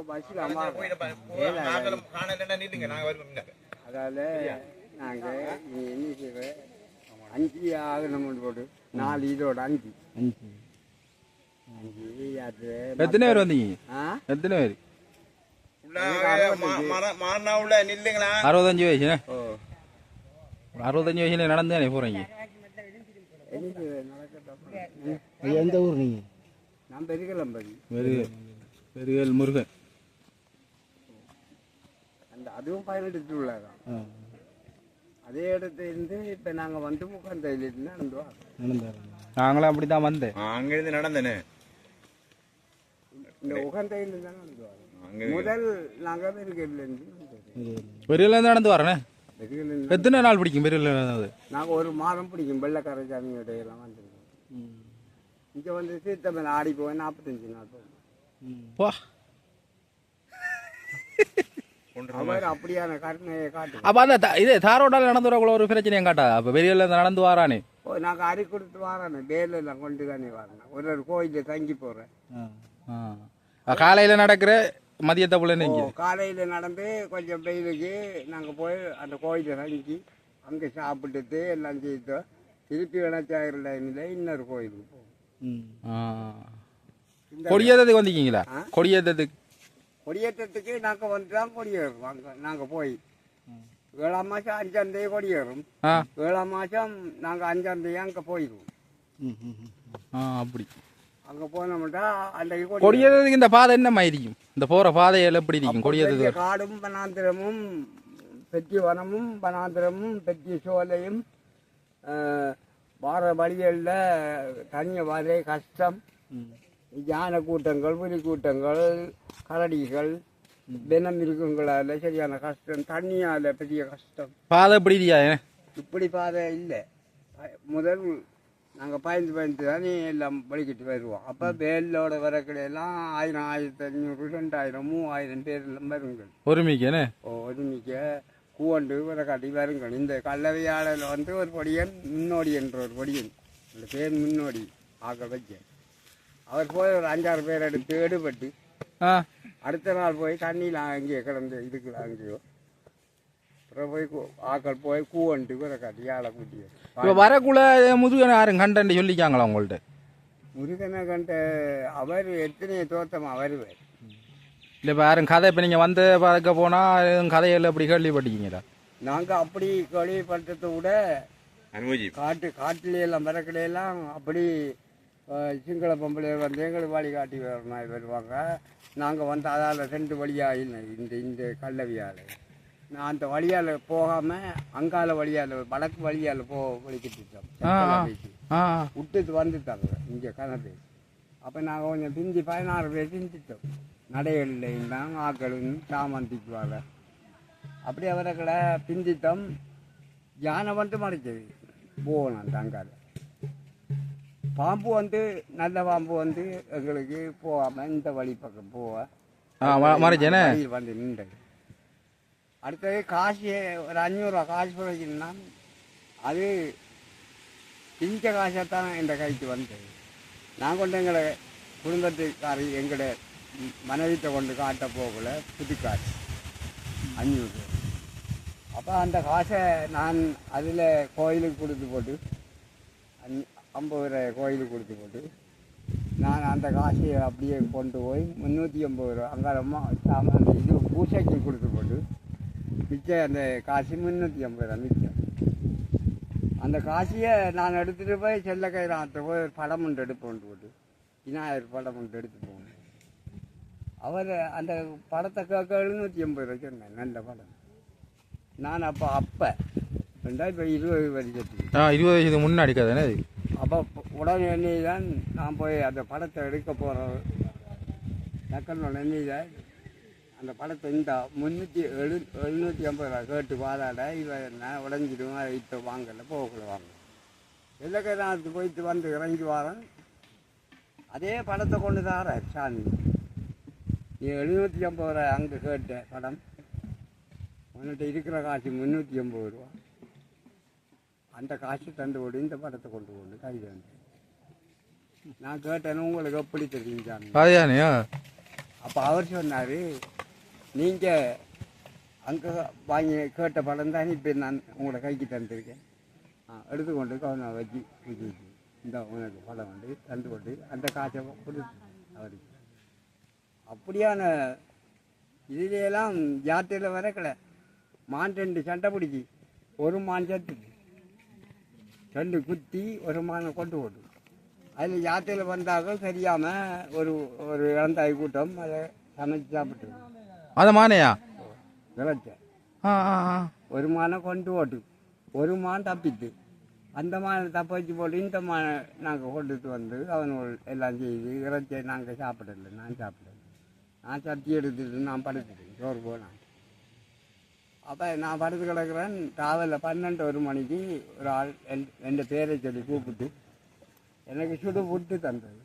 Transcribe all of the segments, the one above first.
பஸ்ல அம்மா. அதால நாங்க நீ என்ன அஞ்சு ஆகணும் போட்டு. நாலு இதோட அஞ்சு. அஞ்சு. எத்தனை பேர் வந்தீங்க? எத்தனை பேர்? அறுபத்தஞ்சு. வயசுண்ணே ஓ. அறுபத்தஞ்சு வயசுல நடந்து தானே போறீங்க. எந்த ஊர் நீங்க? நான் பெருகலம்பதி. பெருகல் பெருகல் முருகன். அந்த அதுவும் பதினெட்டு உள்ளதான் அதே இடத்துல இருந்து இப்ப நாங்க வந்து முகந்தையில இருந்து நடந்து வரோம். நாங்களும் அப்படித்தான் வந்தேன் அங்க இருந்து நடந்தனே. இந்த உகந்தையில இருந்து தான் நடந்து வரோம் முதல் நாங்க பெருகல்ல இருந்து வந்தோம். பெருகல்ல இருந்து நடந்து வரேனே எத்தனை நாள் பிடிக்கும் பெருகல்ல நடந்தது நாங்க ஒரு மாதம் பிடிக்கும் வெள்ளக்கார சாமியோட எல்லாம் வந்திருக்கோம் இங்க வந்து சீத்தமன் ஆடி போய் நாற்பத்தஞ்சு நாள் போகும். வா அவர் அப்படியான கருணையை காட்டு அப்ப அந்த இது தாரோடால நடந்து வரக்குள்ள ஒரு பிரச்சனையும் காட்டா? அப்ப இருந்து நடந்து வாரானே. ஓ நாங்க அரி கொடுத்து வரணும் வேலை எல்லாம் கொண்டு தானே வரணும் ஒரு ஒரு கோயில தங்கி போறேன் ஆ. காலையில நடக்கிற மதியத்தை போல நெஞ்சு காலையில நடந்து கொஞ்சம் வெயிலுக்கு நாங்க போய் அந்த கோயில தங்கி அங்க சாப்பிட்டுட்டு எல்லாம் செய்தோம் திருப்பி விளைச்சாயிரம் லைன்ல இன்னொரு கோயிலுக்கு போவோம். கொடியேற்றத்துக்கு வந்தீங்களா ஆ? கொடியேற்றத்துக்கு கொடியேற்றத்துக்கு நாங்க வந்து தான் கொடியேறும். அங்க நாங்க போய். ஏழாம் மாசம் அஞ்சாம் தேதி கொடியேறும். ஏழாம் மாசம் நாங்க அஞ்சாம் தேதி அங்க போயிடுவோம் அப்படி. அங்க போனோம்னா அன்றைக்கு கொடி கொடியேற்றத்துக்கு இந்த பாதை என்ன இருக்கும்? இந்த போற பாதையில எப்படி இருக்கும்? பெரிய காடும் வனாந்திரமும் பெரிய வனமும் வனாந்திரமும் பெரிய சோலையும் வார வழிகளில் தனிய வரை கஷ்டம் யானை கூட்டங்கள் புலி கூட்டங்கள் கரடிகள் தினம் இருக்குங்களால சரியான கஷ்டம் தண்ணியால பெரிய கஷ்டம். பாதை எப்படி இல்லையா? இப்படி பாதை இல்லை. முதல் நாங்கள் பயந்து பயந்து தானே எல்லாம் வலிக்கிட்டு வருவோம். அப்போ வேலோட வரக்கடையெல்லாம் ஆயிரம் ஆயிரத்தி ஐநூறு ரெண்டாயிரம் மூவாயிரம் பேர் எல்லாம் வருங்கள். ஒருமிக்கு என்ன ஒருமிக்க. கூவண்டு வரக்காட்டி வருங்கள். இந்த கல்லவையாளர் வந்து ஒரு பொடியன் முன்னோடி என்ற ஒரு பொடியன். அந்த பேர் முன்னோடி ஆக்க வச்ச அவர் போய் ஒரு அஞ்சாறு பேர் எடுத்து எடுபட்டு அடுத்த நாள் போய் தண்ணியில் அங்கேயே கிடந்து இதுக்குள்ள அங்கேயோ. அப்புறம் போய் ஆக்கள் போய் கூவண்டு வரக்காட்டி யாழை கூட்டி இப்ப வரக்குள்ள முதுகன் யாரும் கண்டன்னு சொல்லிக்காங்களா உங்கள்ட்ட? முருகனை கண்ட அவர் எத்தனை தோத்தமா வருவார் இல்ல இப்ப யாரும் கதை இப்ப நீங்க வந்து பார்க்க போனா எதுவும் கதையில அப்படி கேள்விப்பட்டீங்களா நாங்கள் அப்படி கேள்விப்பட்டதை விட காட்டு காட்டுல எல்லாம் மரக்கடை எல்லாம் அப்படி சிங்கள பொம்பளை வந்து எங்களுக்கு வழி காட்டி வரணும் வருவாங்க. நாங்கள் வந்து அதால் ரெண்டு வழியாக இந்த இந்த கல்லவியால். நான் அந்த வழியால் போகாமல் அங்கால வழியால் வடக்கு வழியால் போ வலிக்கிட்டு ஆ. ஆ விட்டுட்டு வந்துட்டாங்க இங்கே கணக்கு அப்போ நாங்கள் கொஞ்சம் பிந்தி பதினாறு பேர் பிந்திட்டோம் நடைகளில் இருந்தாங்க ஆக்களும் சாமந்திக்கு வர அப்படி அவர்களை பிந்தித்தோம் யானை வந்து மறைச்சது போகணும் தங்கால பாம்பு வந்து நல்ல பாம்பு வந்து எங்களுக்கு போகாமல் இந்த வழி பக்கம் போக மறைச்சேனே? வந்து நின்றது. அடுத்தது காசு ஒரு அஞ்சூறுரூவா காசு போச்சுன்னா அது பிஞ்ச காசாத்தான் என்ற கைக்கு வந்தது. நான் கொண்டு எங்களை குடும்பத்துக்காரி எங்களை மனைவித்தை கொண்டு காட்ட போகல புது காசு அஞ்சூறு. அப்போ அந்த காசை நான் அதில் கோயிலுக்கு கொடுத்து போட்டு ஐம்பது ரூபாய் கோயிலுக்கு கொடுத்து போட்டு நான் அந்த காசை அப்படியே கொண்டு போய் முந்நூற்றி ஐம்பது ரூபா அங்காரமா சாம- அந்த இது பூசைக்கு கொடுத்து போட்டு மிச்சம் அந்த காசு முந்நூற்றி ஐம்பது ரூபா மிச்சம். அந்த காசியை நான் எடுத்துகிட்டு போய் செல்ல செல்லக்கயிறாத்த போய் ஒரு படம் ஒன்று எடுப்போன்ட்டு போட்டு விநாயகர் படம் ஒன்று எடுத்து போகணும் அவர் அந்த படத்தை கேட்க எழுநூற்றி எண்பது ரூபா சொன்னேன் நல்ல படம் நான் அப்போ அப்போ ரெண்டா இப்போ இருபது வருஷத்துக்கு ஆ இருபது வருஷத்துக்கு முன்னாடி கதை என்ன அப்போ உடனே தான் நான் போய் அந்த படத்தை எடுக்க போகிற டக்குன்னு உடனே தான் அந்த படத்தை இந்த முந்நூற்றி எழு எழுநூற்றி ஐம்பது ரூபா கேட்டு வாதாட இவன் என்ன உடஞ்சிடும் இப்போ வாங்கல போகல வாங்க. வெள்ளக்கராத்து போயிட்டு வந்து இறங்கி வரேன். அதே படத்தை கொண்டு தார சாமி. நீ எழுநூற்றி ஐம்பது ரூபா அங்கே கேட்ட படம். உன்கிட்ட இருக்கிற காசு முந்நூற்றி ஐம்பது ரூபா. அந்த காசு தந்து விடு இந்த படத்தை கொண்டு போகணும். கை வந்து நான் கேட்டேன்னு உங்களுக்கு எப்படி அதுதானே அப்போ அவர் சொன்னார் நீங்கள் அங்கே வாங்கி கேட்ட பழம் தான் இப்போ நான் உங்களோட கைக்கு தந்துருக்கேன். ஆ எடுத்துக்கொண்டு கவனம் வச்சு வச்சு வச்சு இந்த உனக்கு பழம் வந்து தந்து கொண்டு அந்த காசை கொடுத்து அவருக்கு அப்படியான இதுலையெல்லாம் ஜாத்திரையில் வரக்கல மான் ரெண்டு சண்டை பிடிச்சி ஒரு மான் சத்து ரெண்டு குத்தி ஒரு மானை கொண்டு போட்டு அதில் யாத்திரையில் வந்தார்கள் தெரியாமல் ஒரு ஒரு இளந்தாய் கூட்டம் அதை சமைச்சு சாப்பிட்டு அத மானையா? விளைச்ச ஒரு மானை கொண்டு போட்டு ஒரு மான் தப்பித்து. அந்த மானை தப்ப வச்சு போட்டு இந்த மானை நாங்கள் கொண்டுட்டு வந்து அவனோட எல்லாம் செய்து இறைச்சியை நாங்கள் சாப்பிடல நான் சாப்பிடல. நான் சட்டி எடுத்துட்டு நான் படுத்துட்டேன். சோறு போனேன். அப்போ நான் படுத்து கிடக்குறேன். காலையில் பன்னெண்டு ஒரு மணிக்கு ஒரு ஆள் என் என் பேரை சொல்லி கூப்பிட்டு எனக்கு சுடு புட்டு தந்தது.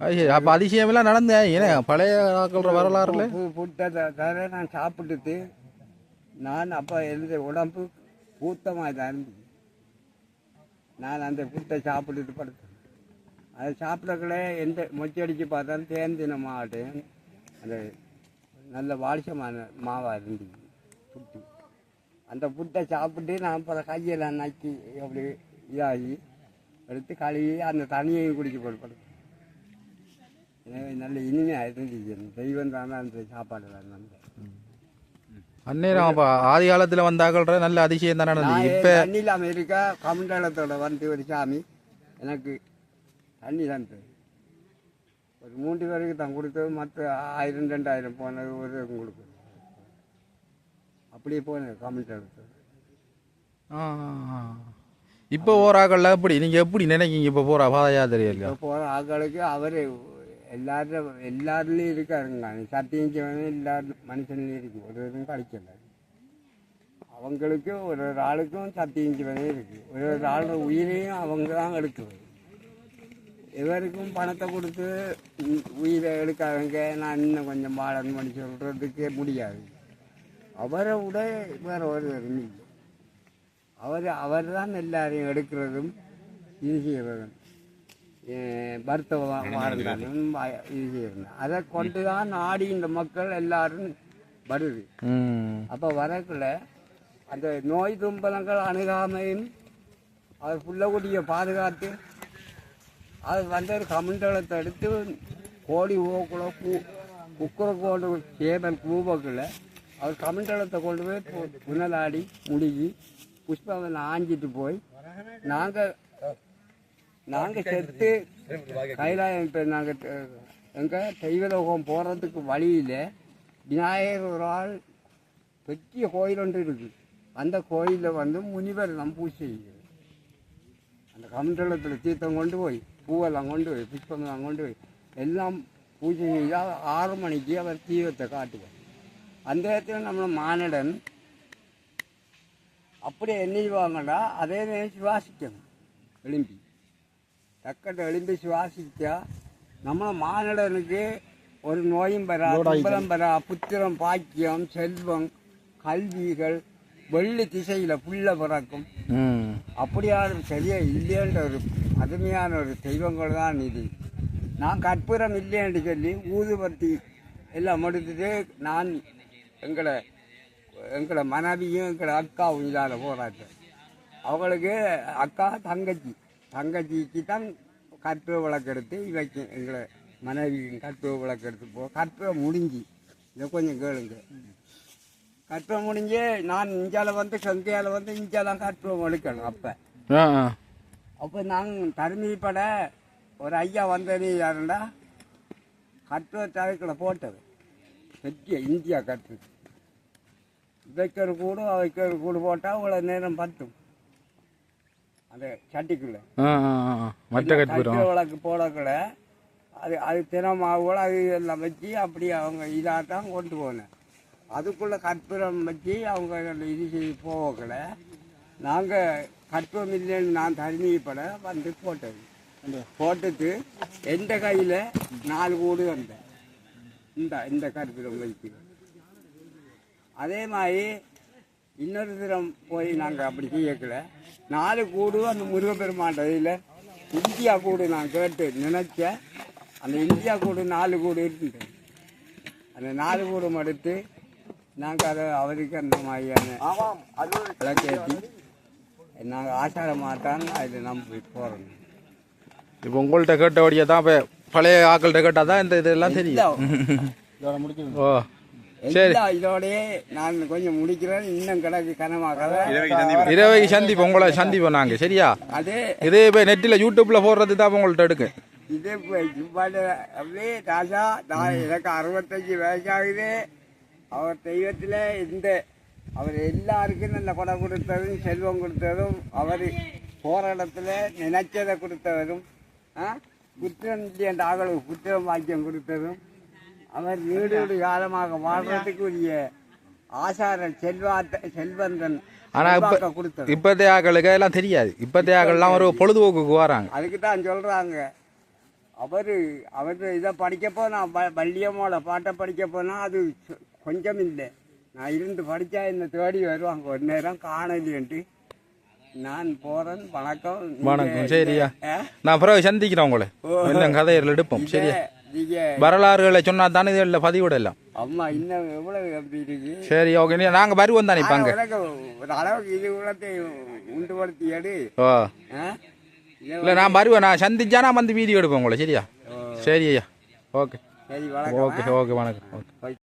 ஐயே அப்ப அதிசயம் எல்லாம் நடந்து. ஏன்னா பழைய ஆக்கள வரலாறுல? புட்டை தர நான் சாப்பிட்டுட்டு நான் அப்போ எழுந்த உடம்பு ஊத்தமாக தான் இருந்துச்சு நான் அந்த புட்டை சாப்பிட்டுட்டு படுத்தேன். அதை சாப்பிடக்குள்ள எந்த மொச்சை அடித்து பார்த்தாலும் தேந்தின மாவட்டம் அந்த நல்ல வாலிசமான மாவாக இருந்துச்சு புட்டு. அந்த புட்டை சாப்பிட்டு நான் அப்புறம் கையெல்லாம் நக்கி அப்படி இதாகி எடுத்து கழுவி அந்த தண்ணியையும் குடிக்க போட்டு படுத்தேன் எனவே நல்ல இனிமையாக இருந்துச்சு தெய்வம் தானே அந்த சாப்பாடு தான் அந்நேரம் அப்ப ஆதி காலத்துல வந்த ஆக்கள்ற நல்ல அதிசயம் தான் நடந்தது. இப்ப தண்ணியில் அமெரிக்கா கமண்டலத்தோட வந்து ஒரு சாமி எனக்கு தண்ணி தந்தது ஒரு மூன்று பேருக்கு தான் கொடுத்தது மற்ற ஆயிரம் ரெண்டாயிரம் போனது ஒரு கொடுக்குது அப்படியே போனது ஆ, ஆ. இப்ப போற ஆக்கள்ல எப்படி நீங்க எப்படி நினைக்கீங்க இப்ப போற பாத யாத்திரையில இப்போ போகிற ஆட்களுக்கு அவர் எல்லாரும் எல்லாருலேயும் இருக்காருங்க சத்தியம் செய்வனும் எல்லா மனுஷன்லேயும் இருக்கு ஒரு இதுவும் கிடைக்கல அவங்களுக்கு ஒரு ஒரு ஆளுக்கும் சத்தியம் செய்வனே இருக்கு ஒரு ஒரு ஆளோட உயிரையும் அவங்க தான் எடுக்குது இவருக்கும் பணத்தை கொடுத்து உயிரை எடுக்காதங்க நான் இன்னும் கொஞ்சம் வாழணும் பண்ணி சொல்கிறதுக்கே முடியாது. அவரை விட வேற ஒரு இல்லை அவர் அவர் தான் எல்லாரையும் எடுக்கிறதும் இது செய்கிறதும் பர்த்த வாழ்ந்தாலும் இது செய்யறது அதை கொண்டு தான் நாடி இந்த மக்கள் எல்லாரும் வருது. ம். அப்போ வரக்குள்ள அந்த நோய் தும்பலங்கள் அணுகாமையும் அவர் புள்ளக்குடியை பாதுகாத்து அது வந்து ஒரு கமண்டலத்தை எடுத்து கோடி ஓக்குள்ள பூ குக்கரை கொண்டு சேவல் கூபக்கில் அவர் கமண்டலத்தை கொண்டு போய் புனலாடி முடிஞ்சு புஷ்பவன் ஆஞ்சிட்டு போய் நாங்கள் நாங்கள் செத்து கைலாயம் இப்போ நாங்கள் எங்கள் தெய்வலோகம் போகிறதுக்கு வழியில் விநாயகர் ஒரு ஆள் பெரிய கோயில் ஒன்று இருக்குது அந்த கோயிலில் வந்து முனிவர் நம்பூசி பூஜை செய்யுது அந்த கமண்டலத்தில் தீர்த்தம் கொண்டு போய் பூவெல்லாம் கொண்டு போய் புஷ்பமெல்லாம் கொண்டு போய் எல்லாம் பூஜை செய்தால் ஆறு மணிக்கு அவர் தீபத்தை காட்டுவார். அந்த இடத்துல நம்மள மானிடன் அப்படியே எண்ணிடுவாங்கடா அதே நேரம் சுவாசிக்கணும். எலும்பி. டக்கட்டை எலும்பி சுவாசிச்சா நம்மள மானிடனுக்கு ஒரு நோயும் பெறா துன்பலம் பெறா புத்திரம் பாக்கியம் செல்வம் கல்விகள் வெள்ளி திசையில் புல்ல பிறக்கும். ம். அப்படியான சரியா இல்லைன்ற ஒரு அருமையான ஒரு தெய்வங்கள் தான் இது. நான் கற்பூரம் இல்லைன்னு சொல்லி ஊதுபத்தி எல்லாம் முடித்துட்டு நான் எங்களை எங்களை மனைவியும் எங்களை அக்காவும் இதால் போராட்டேன் அவங்களுக்கு அக்கா தங்கச்சி. தங்கச்சிக்கு தான் கற்பூர விளக்கு எடுத்து இவைக்கு எங்களை மனைவியும் கற்பூர விளக்கு எடுத்து போ கற்பூரம் முடிஞ்சு. இதை கொஞ்சம் கேளுங்க. கற்பூரம் முடிஞ்சு நான் இஞ்சால வந்து சந்தையால் வந்து இஞ்சாலாம் கற்பூரம் எடுக்கணும் அப்போ. அப்போ நாங்கள் தருமிப்பட ஒரு ஐயா வந்தது யாருண்டா கற்பூர தழுக்கில் போட்டது பெரிய இந்தியா கற்று வைக்கிற கூடு வைக்கிற கூடு போட்டால் அவ்வளோ நேரம் பத்தும். அந்த சட்டிக்குள்ளே. விளக்கு போடக்குள்ள அது அது தினமாவோட அது எல்லாம் வச்சு அப்படி அவங்க இதாக தான் கொண்டு போனேன். அதுக்குள்ளே கற்பூரம் வச்சு அவங்க இது செய்து போகல நாங்கள் கற்பூரம் இல்லைன்னு நான் தனிப்பட வந்து போட்டது. போட்டுட்டு எந்த கையில்? நாலு கூடு வந்தேன் இந்த இந்த கற்பூரம் வைக்கிறோம் அதே மாதிரி இன்னொரு தினம் போய் நாங்கள் அப்படி கேட்கல நாலு கூடு அந்த முருகப்பெருமான் இதில் இந்தியா கூடு நான் கேட்டு நினைச்சேன் அந்த இந்தியா கூடு நாலு கூடு இருந்தது அந்த நாலு கூடும் எடுத்து நாங்கள் அதை அவருக்கு அந்த மாதிரியான விளக்கேற்றி நாங்கள் ஆசார மாட்டான் அதில் நம்பி போகிறோம் இப்போ உங்கள்கிட்ட கேட்டபடியே தான் இப்போ பழைய ஆக்கள்கிட்ட கேட்டால் தான் இந்த இதெல்லாம் தெரியும். ஓ சரி. இதோடயே நான் கொஞ்சம் முடிக்கிறேன். இன்னும் கிடக்கு கனமாக. இரவைக்கு சந்திப்போம். உங்களை சந்திப்போம் நாங்கள் சரியா? அதே இதே இப்போ நெட்டில் யூடியூப்பில் போடுறது தான் உங்கள்கிட்ட எடுக்கு. இதே அப்படியே ராஜா நான் எனக்கு அறுபத்தஞ்சு வயசாகுது. அவர் தெய்வத்தில் இந்த அவர் எல்லாருக்கும் நல்ல கொடை கொடுத்ததும் செல்வம் கொடுத்ததும் அவர் போகிற இடத்துல நினைச்சதை கொடுத்தவரும் புத்திரன் என்ற ஆகளுக்கு புத்திரம் வாக்கியம் கொடுத்ததும் அவர் நீடூடு காலமாக வாழ்றதுக்கு உரிய ஆசார செல்வாத்த செல்வந்தன் ஆனால் இப்போ இப்போதைய ஆக்களுக்கு எல்லாம் தெரியாது. இப்போதைய ஆக்கள்லாம் ஒரு பொழுதுபோக்குக்கு வராங்க. அதுக்கு தான் சொல்கிறாங்க அவர் அவர் இதை படிக்க போனால் வள்ளியம்மோட பாட்டை படிக்க போனால் அது கொஞ்சம் இல்லை. நான் இருந்து படித்தா என்னை தேடி வருவாங்க. ஒரு நேரம் காணலைன்ட்டு நான் போகிறேன் வணக்கம். நீங்க- வணக்கம் சரியா? நான் பிறகு சந்திக்கிறேன் உங்களை. இந்த கதையில் எடுப்போம் சரியா? வரலாறுகளை சொன்னா தானே இதில் பதிவிடலாம். அம்மா இன்னும் எவ்வளவு அப்படி இருக்கு? சரி ஓகே நீ நாங்கள் வருவோம் தானே இப்போ அங்கே? உனக்கு ஒரு அளவுக்கு இது உள்ளத்தை உண்டுபடுத்தி எடு. ஓ. இல்லை நான் வருவேன் நான் சந்திச்சா நான் வந்து வீடியோ எடுப்பேன் உங்களை சரியா? சரி ஐயா. ஓகே சரி வணக்கம் ஓகே ஓகே வணக்கம் ஓகே